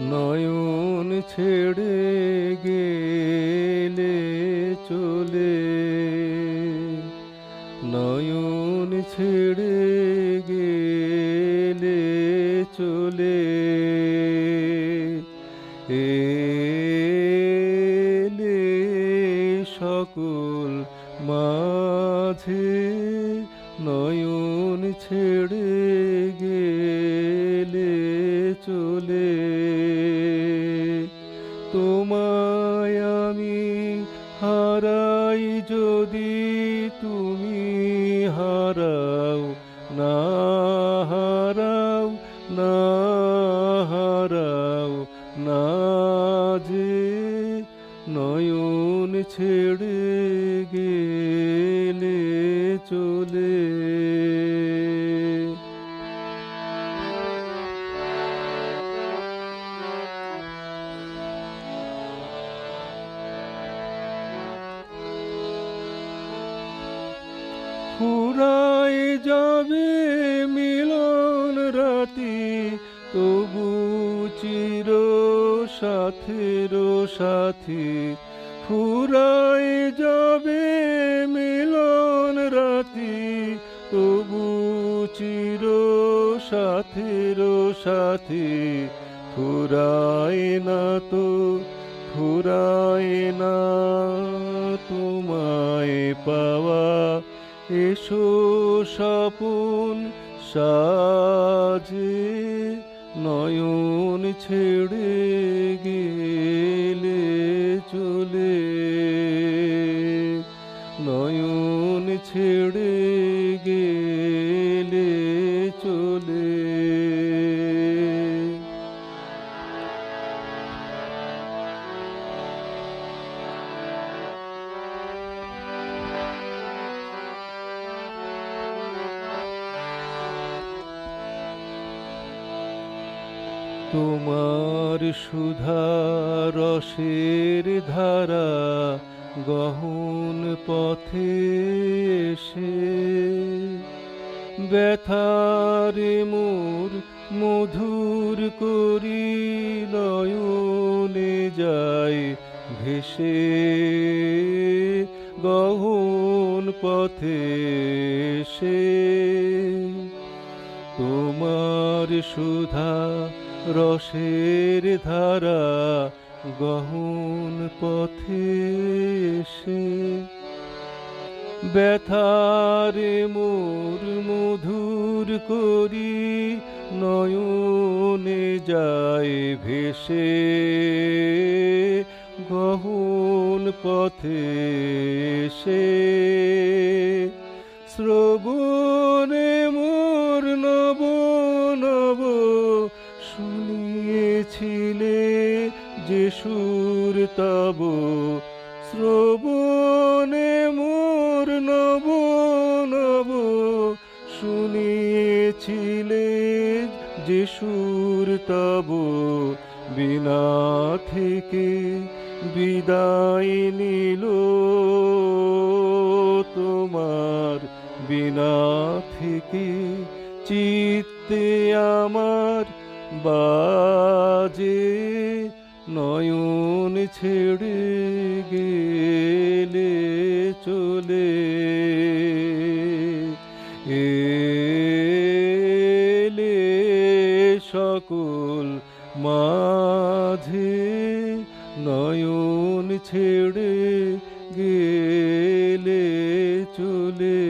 নয়ন ছেড়ে গেলে চলে। নয়ন ছেড়ে গেলে চলে। গেলে চলে। তোমায় আমি হারাই যদি তুমি হারাও, না হারাও না হারাও, না যে নয়ন ছেড়ে গেলে চলে। ফুরাই যাবে মিলন রাতি, তবু চির সাথের সাথী। ফুরাই যাবে মিলন রাতি, তবু চির সাথের সাথী। ফুরাই না তো ফুরাই না তোমায় পাওয়া এসো সাপুন সাজে নয়ন ছেড়ে গেলে চলে। নয়ন ছেড়ে গেলে চলে। তোমার সুধা রসের ধারা গহন পথে এসে। ব্যথারে মোর মধুর করি নয়নে যায় ভেসে। গহন পথে সে তোমার সুধা রসের ধারা গহন পথে এসে। ব্যথারে মোর মধুর করি নয়নে যায় ভেসে। গহন পথে সে শ্রবণে মোর নব নব শুনিয়েছিলে যে সুর তব। শ্রবণে মোর নব নব। শুনিয়েছিলে যে সুর তব। বিনা থেকে বিদায় নিল তোমার। বিনা থেকে চিত্তে আমার বাজে নয়ন ছেড়ে গেলে চলে এলে সকল মাঝে নয়ন ছেড়ে গেলে চলে